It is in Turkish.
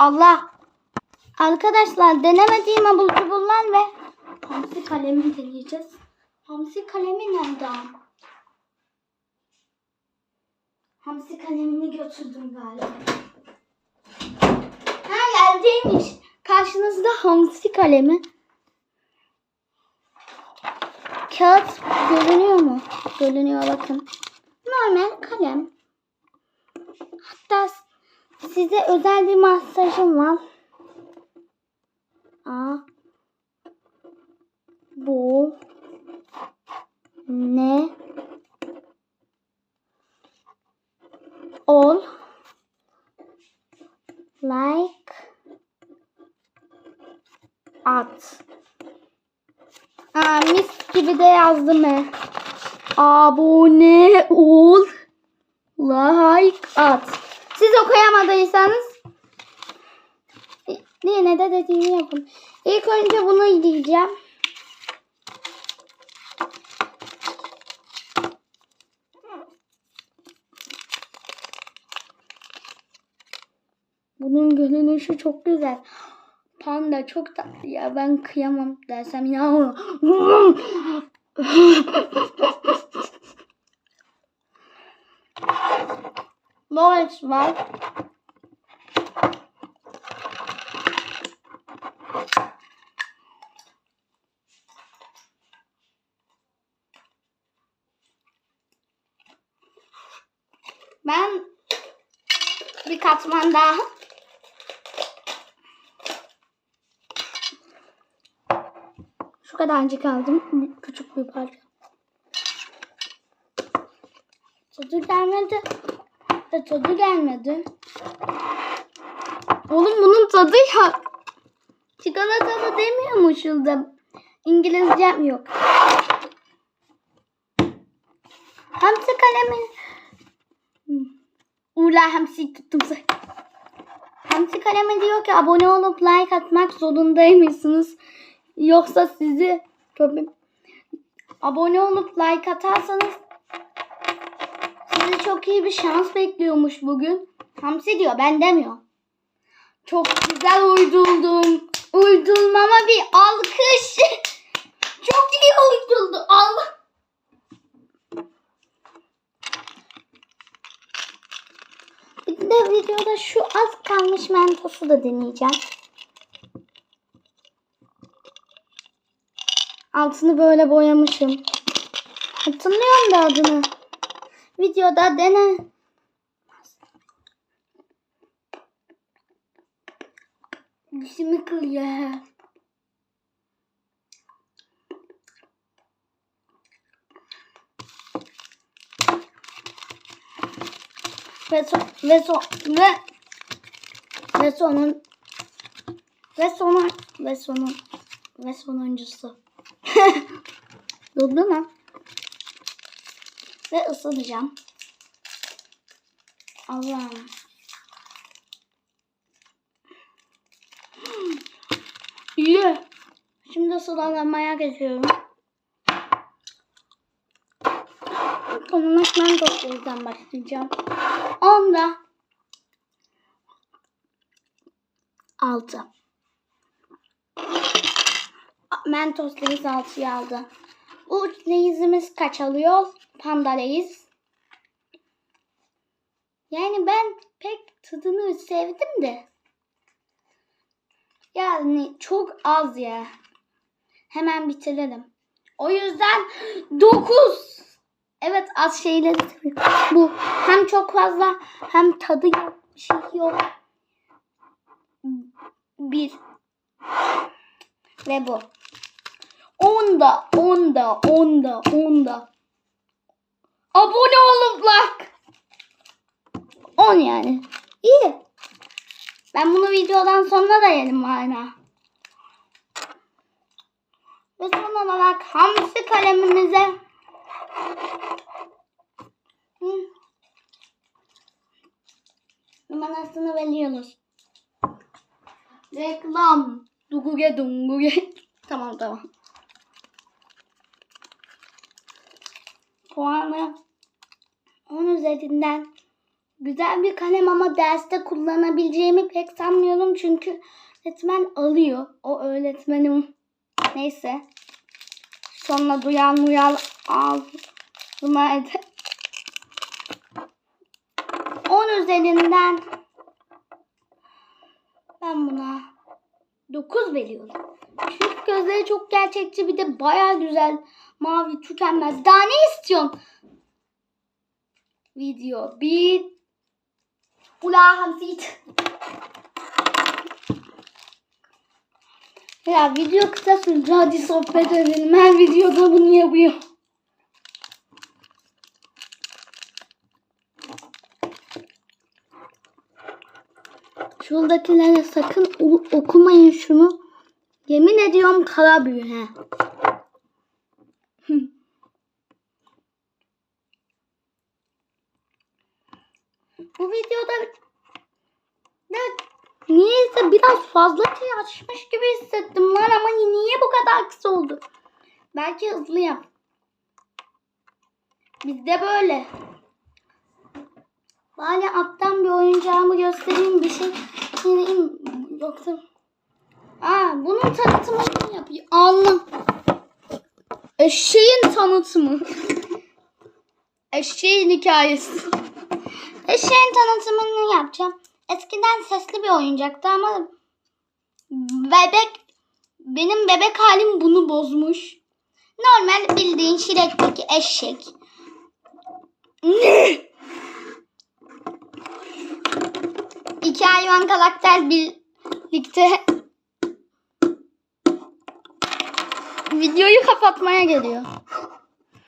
Allah. Arkadaşlar denemediğim abur cuburlar ve hamsi kalemi deneyeceğiz. Hamsi kalemi nerede? Hamsi kalemini götürdüm galiba. Ha geldiymiş. Karşınızda hamsi kalemi. Kağıt görünüyor mu? Görünüyor bakın. Normal kalem. Hatta size özel bir masajım var. Aa. Bu ne ol like at. Aa, mis gibi de yazdım he. Abone ol like at. Siz okuyamadıysanız yine de dediğimi yapın. İlk önce bunu diyeceğim. Bunun görünüşü çok güzel. Panda çok tatlı ya. Ben kıyamam dersem ya. Lawrence var. Ben bir katman daha Şu kadarcık aldım. Küçük bir parça. Tadı gelmedi. E, tadı gelmedi. Oğlum bunun tadı ya. Çikolatalı demiyormuşuz da. İngilizcem yok. Hamsi kalemi. Ula hamsi tuttum say. Hamsi kalemi diyor ki abone olup like atmak zorundaymışsınız. Yoksa sizi köpek abone olup like atarsanız sizi çok iyi bir şans bekliyormuş bugün. Hamsi diyor ben demiyor. Çok güzel uyduldum. Uydurmama bir alkış. çok iyi uyduldu. Allah. Bir de videoda şu az kalmış mentosu da deneyeceğim. Altını böyle boyamışım. Hatırlıyorum da adını. Videoda dene. Dişimi kırıyor. Ve son, ve son, ve ve sonun ve sonun ve sonun ve sonuncusu. Durdu mu? Ve ısınacağım. Allah'ım. İyi. Şimdi sıralamaya geçiyorum. Konulmak ben doktordan başlayacağım. Onda altı. Mentos Leyiz 6'yı aldı. Bu Leyiz'imiz kaç alıyor? Panda Leyiz. Yani ben pek tadını sevdim de. Yani çok az ya. Hemen bitirelim. O yüzden 9. Evet az şeyleri. Bu hem çok fazla hem tadı yok. Bir şey yok. Bir. Ve bu. Onda, onda, onda, onda. Abone olup like. 10 yani. İyi. Ben bunu videodan sonra da yedim hala. Ve son olarak hamsi kalemimize numarasını veriyoruz. Reklam. Duguge dunguge. tamam tamam. Puanı 10 üzerinden Güzel bir kalem ama derste kullanabileceğimi pek sanmıyorum çünkü öğretmen alıyor. O öğretmenim neyse. Sonra duyan muyan ağzıma eder. 10 üzerinden ben buna 9 veriyorum. Gözleri çok gerçekçi bir de baya güzel. Mavi tükenmez. Daha ne istiyorsun? Video bit. Ula hamsit. Ya video kısa sürdü. Hadi sohbet edelim. Her videoda bunu yapıyor. Şuradakilere sakın okumayın şunu. Yemin ediyorum kara büyü he. Bu videoda da niyeyse biraz fazla şey açmış gibi hissettim lan ama niye bu kadar kısa oldu? Belki hızlı yap. Bizde böyle. Bari alttan bir oyuncağımı göstereyim bir şey. Yoksa... Aa, bunun tanıtımını yapayım. Allah. Eşeğin tanıtımı. Eşeğin hikayesi. Eşeğin tanıtımını yapacağım. Eskiden sesli bir oyuncaktı ama bebek benim bebek halim bunu bozmuş. Normal bildiğin şirekteki eşek. İki hayvan karakter birlikte videoyu kapatmaya geliyor.